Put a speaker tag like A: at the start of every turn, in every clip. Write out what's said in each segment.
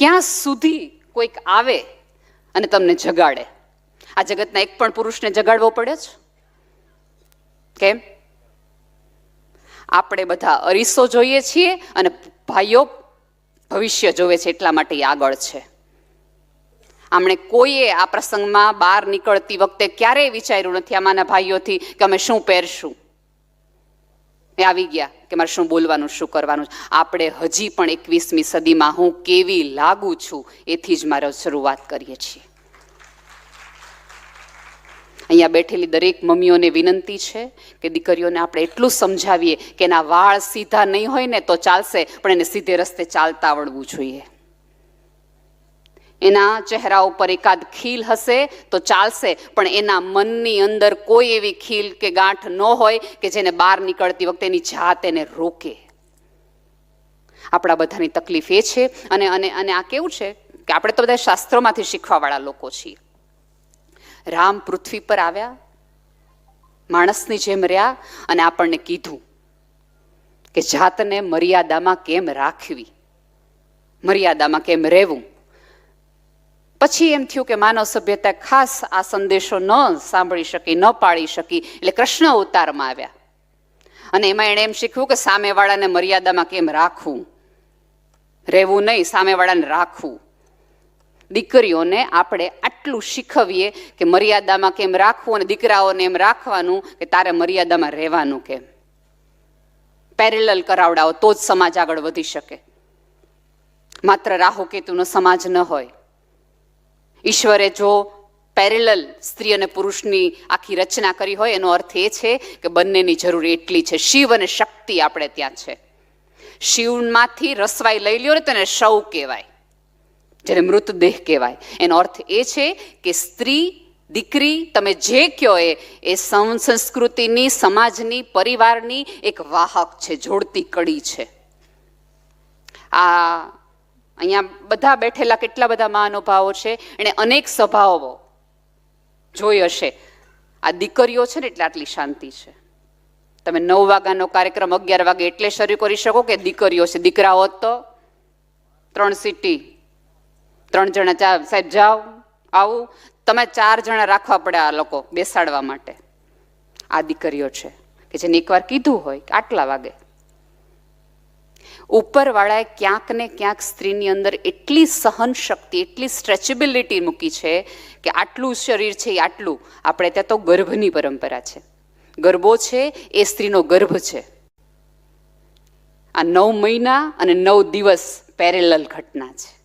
A: ક્યાં સુધી કોઈક આવે અને તમને જગાડે? આ જગતના એક પણ પુરુષને જગાડવો પડે છે કેમ? આપણે બધા અરીસો જોઈએ છીએ અને ભાઈઓ ભવિષ્ય જોવે છે એટલા માટે આગળ છે. આમણે કોઈએ આ પ્રસંગમાં બહાર નીકળતી વખતે ક્યારેય વિચાર્યું નથી આમાંના ભાઈઓથી કે અમે શું પહેરશું? એ આવી ગયા. કે મારે શું બોલવાનું, શું કરવાનું આપણે હજી પણ એકવીસમી સદીમાં હું કેવી લાગુ છું, એથી જ મારે શરૂઆત કરીએ છીએ. અહીંયા બેઠેલી દરેક મમ્મીઓને વિનંતી છે કે દીકરીઓને આપણે એટલું સમજાવીએ કે એના વાળ સીધા નહીં હોય ને તો ચાલશે, પણ એને સીધે રસ્તે ચાલતા આવડવું જોઈએ. એના ચહેરા ઉપર એકાદ ખીલ હશે તો ચાલશે, પણ એના મનની અંદર કોઈ એવી ખીલ કે ગાંઠ ન હોય કે જેને બહાર નીકળતી વખતે એની જાત એને રોકે. આપણા બધાની તકલીફ એ છે અને અને અને આ કેવું છે કે આપણે તો બધા શાસ્ત્રોમાંથી શીખવાવાળા લોકો છીએ. રામ પૃથ્વી પર આવ્યા, માણસની જેમ રહ્યા અને આપણને કીધું કે જાતને મર્યાદામાં કેમ રાખવી? મર્યાદામાં કેમ રહેવું? પછી એમ થયું કે માનવ સભ્યતા ખાસ આ સંદેશો ન સાંભળી શકી, ન પાળી શકી, એટલે કૃષ્ણ અવતારમાં આવ્યા. અને એમાં એણે એમ શીખ્યું કે સામેવાળાને મર્યાદામાં કેમ રાખવું? રહેવું નહીં, સામેવાળાને રાખવું. દીકરીઓને આપણે આટલું શીખવીએ કે મર્યાદામાં કેમ રાખવું અને દીકરાઓને એમ રાખવાનું કે તારે મર્યાદામાં રહેવાનું કેમ? પેરેલલ કરાવડાવો તો જ સમાજ આગળ વધી શકે. માત્ર રાહુ કેતુનો સમાજ ન હોય. ઈશ્વરે જો પેરેલલ સ્ત્રી અને પુરુષની આખી રચના કરી હોય, એનો અર્થ એ છે કે બંનેની જરૂર એટલી છે. શિવ અને શક્તિ આપણે ત્યાં છે. શિવમાંથી રસવાઈ લઈ લ્યો ને તેને શવ કહેવાય, જેને મૃતદેહ કહેવાય. એનો અર્થ એ છે કે સ્ત્રી, દીકરી, તમે જે કહો એ એ સંસ્કૃતિની, સમાજની, પરિવારની એક વાહક છે, જોડતી કડી છે. આ અહીંયા બધા બેઠેલા કેટલા બધા મહાનુભાવો છે? એણે અનેક સભાઓ જોઈ હશે. આ દીકરીઓ છે ને એટલે આટલી શાંતિ છે. તમે નવ વાગ્યાનો કાર્યક્રમ અગિયાર વાગે એટલે શરૂ કરી શકો કે દીકરીઓ છે. દીકરા હોત તો. ત્રણ સિટી. ત્રણ જણા ચા, સાહેબ જાઓ, આવું. તમે ચાર જણા રાખવા પડે આ લોકો બેસાડવા માટે. આ દીકરીઓ છે કે જેને એકવાર કીધું હોય કે આટલા વાગે ઉપરવાળાએ ક્યાંક ને ક્યાંક સ્ત્રીની અંદર એટલી સહન શક્તિ એટલી સ્ટ્રેચેબિલિટી મૂકી છે કે આટલું શરીર છે એ આટલું. આપણે ત્યાં તો ગર્ભની પરંપરા છે. ગર્ભો છે એ સ્ત્રીનો ગર્ભ છે. આ નવ મહિના અને નવ દિવસ પેરેલલ ઘટના છે.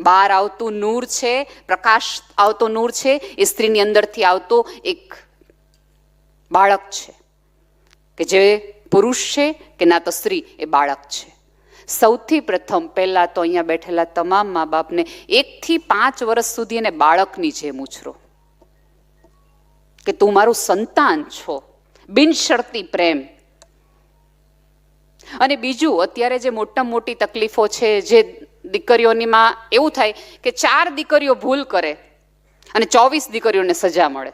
A: બહાર આવતું નૂર છે, પ્રકાશ આવતો નૂર છે, એ સ્ત્રીની અંદરથી આવતો એક બાળક છે. કે જે પુરુષ છે કે ના તો સ્ત્રી એ બાળક છે? સૌથી પ્રથમ પહેલાં તો અહીંયા બેઠેલા તમામ મા બાપને એકથી પાંચ વર્ષ સુધી એને બાળકની જેમ ઉછરો. કે તું મારું સંતાન છો. બિનશરતી પ્રેમ. અને બીજું, અત્યારે જે મોટા મોટી તકલીફો છે, જે દીકરીઓનીમાં એવું થાય કે ચાર દીકરીઓ ભૂલ કરે અને ચોવીસ દીકરીઓને સજા મળે.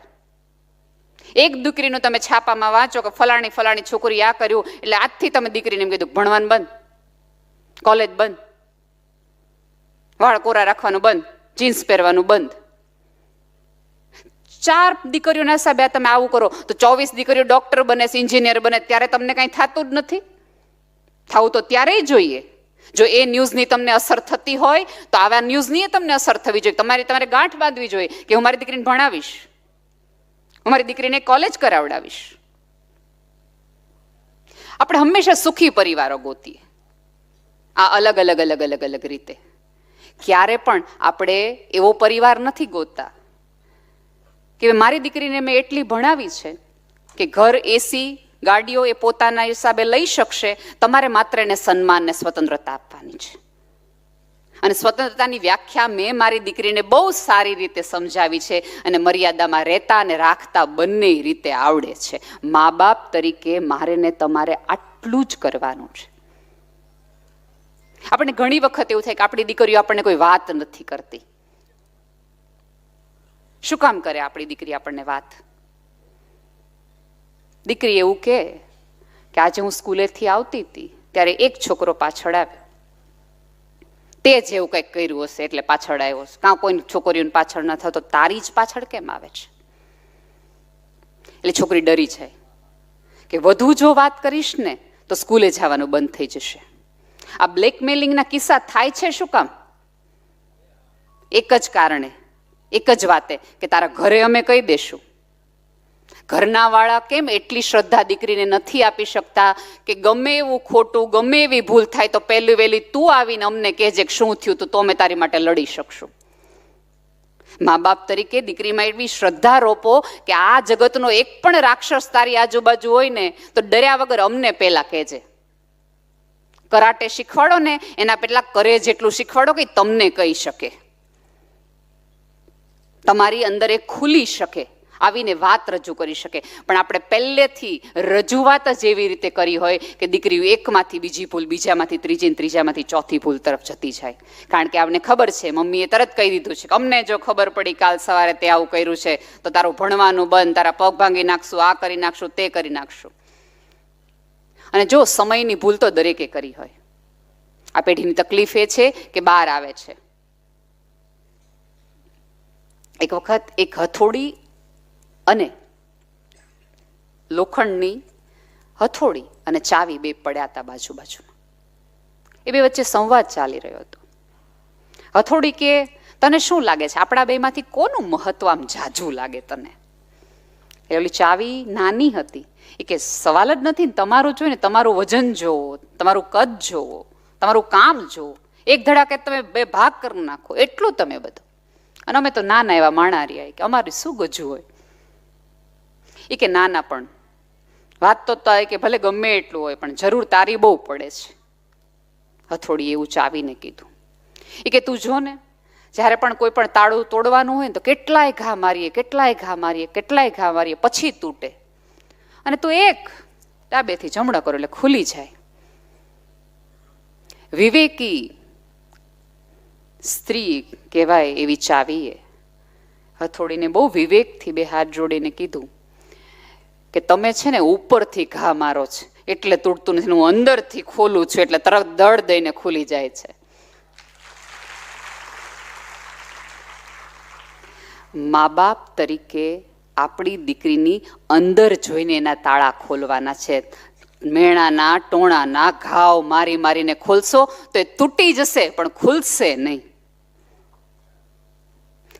A: એક દીકરીનું તમે છાપામાં વાંચો કે ફલાણી ફલાણી છોકરી આ કર્યું, એટલે આજથી તમે દીકરીને એમ કીધું, ભણવાનું બંધ. કોલેજ બંધ. વાળ કોરા રાખવાનું બંધ. જીન્સ પહેરવાનું બંધ. ચાર દીકરીઓના હિસાબે તમે આવું કરો. તો ચોવીસ દીકરીઓ ડોક્ટર બને છે ઇન્જિનિયર બને, ત્યારે તમને કાંઈ થતું જ નથી? થવું તો ત્યારે જોઈએ. જો એ ન્યૂઝની તમને અસર થતી હોય, તો આવા ન્યૂઝની તમને અસર થવી જોઈએ. તમારી તમારે ગાંઠ બાંધવી જોઈએ કે હું મારી દીકરીને ભણાવીશ. હું મારી દીકરીને કોલેજ કરાવડાવીશ. આપણે હંમેશા સુખી પરિવારો ગોતીએ. આ અલગ અલગ અલગ અલગ અલગ રીતે. ક્યારે પણ આપણે એવો પરિવાર નથી ગોતતા કે મારી દીકરીને મેં એટલી ભણાવી છે કે ઘર એસી ગાડીઓ એ પોતાના હિસાબે લઈ શકશે, તમારે માત્ર એને સન્માન ને સ્વતંત્રતા આપવાની છે. અને સ્વતંત્રતાની વ્યાખ્યા મેં મારી દીકરીને બહુ સારી રીતે સમજાવી છે અને મર્યાદામાં રહેતા અને રાખતા બંને રીતે આવડે છે. મા બાપ તરીકે મારે ને તમારે આટલું જ કરવાનું છે. આપણને ઘણી વખત એવું થાય કે આપણી દીકરીઓ આપણને કોઈ વાત નથી કરતી. શું કામ કરે આપણી દીકરી આપણને વાત? દીકરી એવું કે આજે હું સ્કૂલેથી આવતી હતી ત્યારે એક છોકરો પાછળ આવ્યો. તે જ એવું કંઈક કર્યું હશે એટલે પાછળ આવ્યો હશે. કાં કોઈ છોકરીઓને પાછળ ન થતો તારી જ પાછળ કેમ આવે છે? એટલે છોકરી ડરી જાય કે વધુ જો વાત કરીશ ને તો સ્કૂલે જવાનું બંધ થઈ જશે. આ બ્લેકમેલિંગના કિસ્સા થાય છે શું કામ? એક જ કારણે, એક જ વાતે કે તારા ઘરે અમે કહી દેશું. ઘરના વાળા કેમ એટલી શ્રદ્ધા દીકરીને નથી આપી શકતા કે ગમે એવું ખોટું, ગમે એવી ભૂલ થાય તો પહેલી વહેલી તું આવીને અમને કહેજે કે શું થયું તો અમે તારી માટે લડી શકશું. મા બાપ તરીકે દીકરીમાં એવી શ્રદ્ધા રોપો કે આ જગતનો એક પણ રાક્ષસ તારી આજુબાજુ હોય ને તો ડર્યા વગર અમને પહેલા કહેજે. કરાટે શીખવાડો ને, એના પેટલા કરે જેટલું શીખવાડો કે તમને કહી શકે. તમારી અંદર એ ખુલી શકે. આવીને વાત રજૂ કરી શકે. પણ આપણે પહેલેથી રજૂઆત જ એવી રીતે કરી હોય કે દીકરીઓ એકમાંથી બીજી ભૂલ, બીજામાંથી ત્રીજી ત્રીજામાંથી ચોથી ભૂલ તરફ જતી જાય. કારણ કે આપણને ખબર છે, મમ્મીએ તરત કહી દીધું છે કે અમને જો ખબર પડી કાલ સવારે તે આવું કર્યું છે, તો તારું ભણવાનું બંધ, તારા પગ ભાંગી નાખશું, આ કરી નાખશું, તે કરી નાખશું. અને જો સમયની ભૂલ તો દરેકે કરી હોય. આ પેઢીની તકલીફ એ છે કે બહાર આવે છે. એક વખત એક હથોડી અને લોખંડની હથોડી અને ચાવી બે પડ્યા હતા બાજુ બાજુમાં એ બે વચ્ચે સંવાદ ચાલી રહ્યો હતો. હથોડી કે, તને શું લાગે છે? આપણા બેમાંથી કોનું મહત્વ આમ જાજુ લાગે તને? એ ઓલી ચાવી નાની હતી. એ કે, સવાલ જ નથી તમારું જોઈને તમારું વજન જોવો, તમારું કદ જોવો, તમારું કામ જોવો. એક ધડાકે તમે બે ભાગ કરી નાખો, એટલું તમે બધું. અને અમે તો નાના એવા માણા રહ્યા કે, અમારી શું ગજુ હોય? એ કે નાના પણ. વાત તો થાય કે ભલે ગમે એટલું હોય, પણ જરૂર તારી બહુ પડે છે. હથોડી એવું ચાવીને કીધું. એ કે તું જો ને, જ્યારે પણ કોઈ પણ તાળું તોડવાનું હોય ને, તો કેટલાય ઘા મારીએ, કેટલાય ઘા મારીએ, કેટલાય ઘા મારીએ, પછી તૂટે. અને તું એક ડાબેથી જમણો કરો, એટલે ખુલી જાય. વિવેકી સ્ત્રી કહેવાય એવી ચાવીએ. હથોડીને બહુ વિવેકથી બે હાથ જોડીને કીધું. કે તમે છે ને ઉપરથી ઘા મારો છે. એટલે તૂટતું નથી. હું અંદરથી ખોલું છું. એટલે તરત દળ દઈને ખુલી જાય છે. મા બાપ તરીકે આપણી દીકરીની અંદર જોઈને એના તાળા ખોલવાના છે. મેણાના, ટોણાના ઘાવ મારી મારીને ખોલશો તો એ તૂટી જશે, પણ ખુલશે નહીં.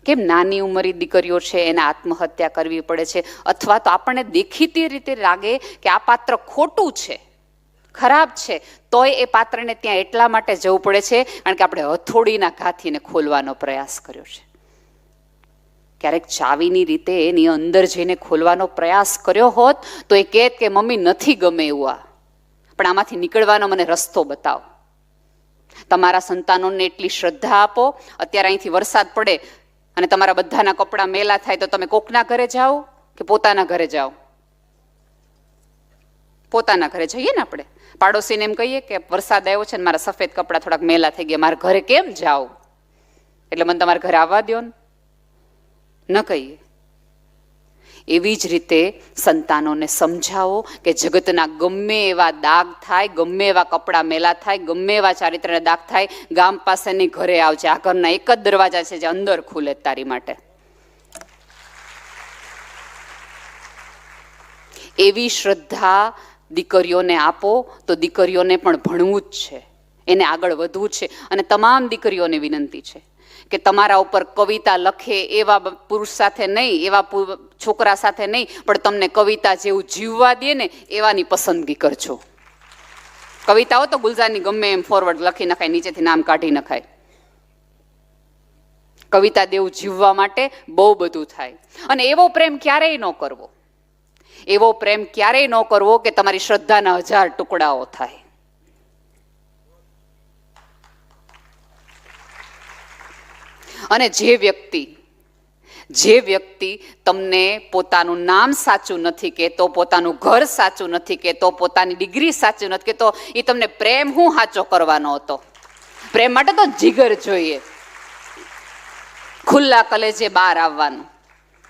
A: કેમ નાની ઉંમરી દીકરીઓ છે એને આત્મહત્યા કરવી પડે છે? અથવા તો આપણને દેખીતી રીતે લાગે કે આ પાત્ર ખોટું છે, ખરાબ છે, તોય એ પાત્રને ત્યાં એટલા માટે જવું પડે છે, કારણ કે આપણે હથોડીના ઘાથીને ખોલવાનો પ્રયાસ કર્યો છે. ક્યારેક ચાવીની રીતે એની અંદર જઈને ખોલવાનો પ્રયાસ કર્યો હોત, તો એ કહેત કે, મમ્મી, નથી ગમે એવું આ. પણ આમાંથી નીકળવાનો મને રસ્તો બતાવો. તમારા સંતાનોને એટલી શ્રદ્ધા આપો. અત્યારે અહીંથી વરસાદ પડે અને તમારા બધાના કપડાં મેલા થાય તો તમે કોકના ઘરે જાઓ કે પોતાના ઘરે જાઓ? પોતાના ઘરે જઈએ ને આપણે? પાડોશીને એમ કહીએ કે વરસાદ આવ્યો છે ને મારા સફેદ કપડાં થોડાક મેલા થઈ ગયા, મારા ઘરે કેમ જાઓ? એટલે મને તમારા ઘરે આવવા દો ને ન કહીએ. એવી જ રીતે સંતાનોને સમજાવો કે જગતના ગમે એવા દાગ થાય, ગમે એવા કપડાં મેલા થાય, ગમે એવા ચારિત્રના દાગ થાય, ગામ પાસેની ઘરે આવજે. આ ઘરના એક જ દરવાજા છે જે અંદર ખુલે તારી માટે. એવી શ્રદ્ધા દીકરીઓને આપો તો દીકરીઓને પણ ભણવું જ છે. એને આગળ વધવું છે અને તમામ દીકરીઓને વિનંતી છે. કે તમારા ઉપર કવિતા લખે એવા પુરુષ સાથે નહીં, એવા છોકરા સાથે નહીં, પણ તમને કવિતા જેવું જીવવા દે ને એવાની પસંદગી કરજો. કવિતાઓ તો ગુલજારની ગમે એમ ફોરવર્ડ લખી નખાય, નીચેથી નામ કાઢી નખાય. કવિતા દેવું જીવવા માટે બહુ બધું થાય. અને એવો પ્રેમ ક્યારેય ન કરવો. એવો પ્રેમ ક્યારેય ન કરવો કે તમારી શ્રદ્ધાના હજાર ટુકડાઓ થાય. અને જે વ્યક્તિ જે વ્યક્તિ તમને પોતાનું નામ સાચું નથી કહેતો, પોતાનું ઘર સાચું નથી કહેતો, પોતાની ડિગ્રી સાચું નથી કહેતો એ તમને પ્રેમ હું સાચો કરવાનો હતો? પ્રેમ માટે તો જીગર જોઈએ. ખુલ્લા કલેજે બહાર આવવાનું.